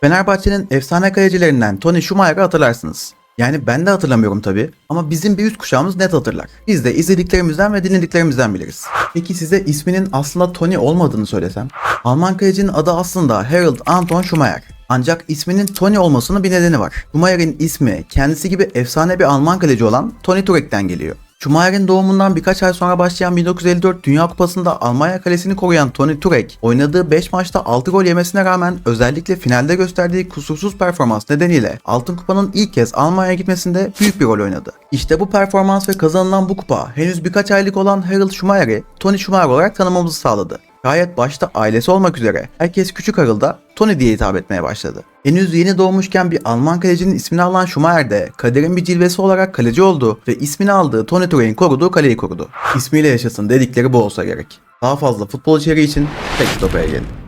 Fenerbahçe'nin efsane kalecilerinden Tony Schumacher'ı hatırlarsınız. Yani ben de hatırlamıyorum tabi ama bizim bir üst kuşağımız net hatırlar. Biz de izlediklerimizden ve dinlediklerimizden biliriz. Peki size isminin aslında Tony olmadığını söylesem? Alman kalecinin adı aslında Harold Anton Schumacher. Ancak isminin Tony olmasının bir nedeni var. Schumacher'in ismi kendisi gibi efsane bir Alman kaleci olan Tony Turek'ten geliyor. Schumacher'in doğumundan birkaç ay sonra başlayan 1954 Dünya Kupası'nda Almanya kalesini koruyan Toni Turek, oynadığı 5 maçta 6 gol yemesine rağmen özellikle finalde gösterdiği kusursuz performans nedeniyle Altın Kupa'nın ilk kez Almanya'ya gitmesinde büyük bir rol oynadı. İşte bu performans ve kazanılan bu kupa henüz birkaç aylık olan Harold Schumacher'i Tony Schumacher olarak tanımamızı sağladı. Gayet başta ailesi olmak üzere herkes küçük Harold'a Tony diye hitap etmeye başladı. Henüz yeni doğmuşken bir Alman kalecinin ismini alan Schumacher de kaderin bir cilvesi olarak kaleci oldu ve ismini aldığı Tony Turek'in koruduğu kaleyi korudu. İsmiyle yaşasın dedikleri bu olsa gerek. Daha fazla futbol içeriği için tek stopaya gelin.